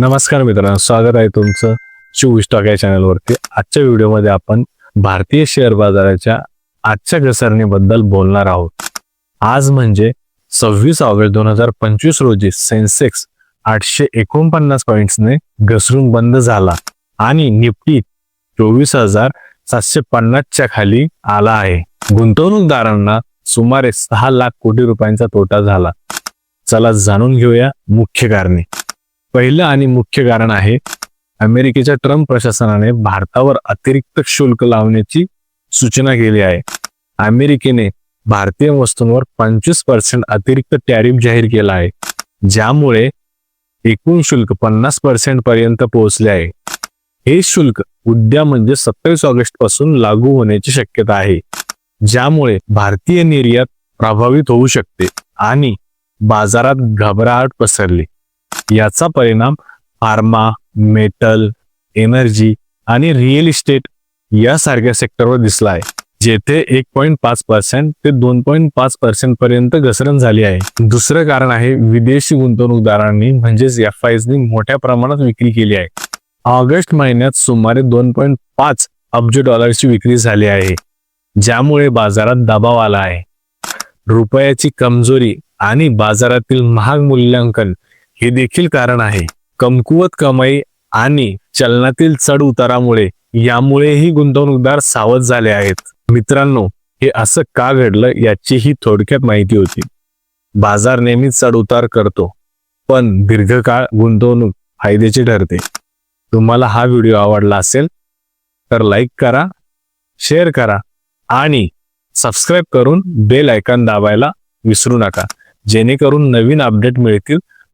नमस्कार मित्रांनो स्वागत आहे तुमचं चोवीस स्टॉक या चॅनलवरती. आजच्या व्हिडिओमध्ये आपण भारतीय शेअर बाजाराच्या आजच्या घसरणीबद्दल बोलणार आहोत. आज म्हणजे सव्वीस ऑगस्ट दोन हजार पंचवीस रोजी सेन्सेक्स आठशे एकोणपन्नास पॉइंट्सने घसरून बंद झाला आणि निफ्टी चोवीस हजार सातशे पन्नासच्या खाली आला आहे. गुंतवणूकदारांना सुमारे सहा लाख कोटी रुपयांचा तोटा झाला. चला जाणून घेऊया मुख्य कारणे. पहिलं आणि मुख्य कारण आहे अमेरिकेच्या ट्रम्प प्रशासनाने भारतावर अतिरिक्त शुल्क लावण्याची सूचना केली आहे. अमेरिकेने भारतीय वस्तूंवर पंचवीस पर्सेंट अतिरिक्त टॅरिफ जाहीर केला आहे ज्यामुळे एकूण शुल्क पन्नास पर्सेंट पर्यंत पोहोचले आहे. हे शुल्क उद्या म्हणजे सत्तावीस ऑगस्टपासून लागू होण्याची शक्यता आहे ज्यामुळे भारतीय निर्यात प्रभावित होऊ शकते आणि बाजारात घबराहट पसरली. याचा परिणाम फार्मा मेटल एनर्जी आणि रिअल इस्टेट यासारख्या सेक्टरवर दिसला आहे जेथे एक पॉईंट पाच पर्सेंट ते दोन पॉईंट पाच पर्सेंट पर्यंत घसरण झाली आहे. दुसरं कारण आहे विदेशी गुंतवणूकदारांनी म्हणजेच एफ आयनी मोठ्या प्रमाणात विक्री केली आहे. ऑगस्ट महिन्यात सुमारे दोन पॉईंट पाच अब्ज डॉलरची विक्री झाली आहे ज्यामुळे बाजारात दबाव आला आहे. रुपयाची कमजोरी आणि बाजारातील महाग मूल्यांकन हे देखील कारण आहे. कमकुवत कमाई आणि चलनातील चढ उतारामुळे यामुळेही गुंतवणूकदार सावध झाले आहेत. मित्रांनो हे असं का घडलं याचीही थोडक्यात माहिती होती. बाजार नेहमीच चढ उतार करतो पण दीर्घकाळ गुंतवणूक फायद्याची ठरते. तुम्हाला हा व्हिडिओ आवडला असेल तर लाईक करा शेअर करा आणि सबस्क्राईब करून बेल आयकॉन दाबायला विसरू नका. जेणेकरून नवीन अपडेट मिळतील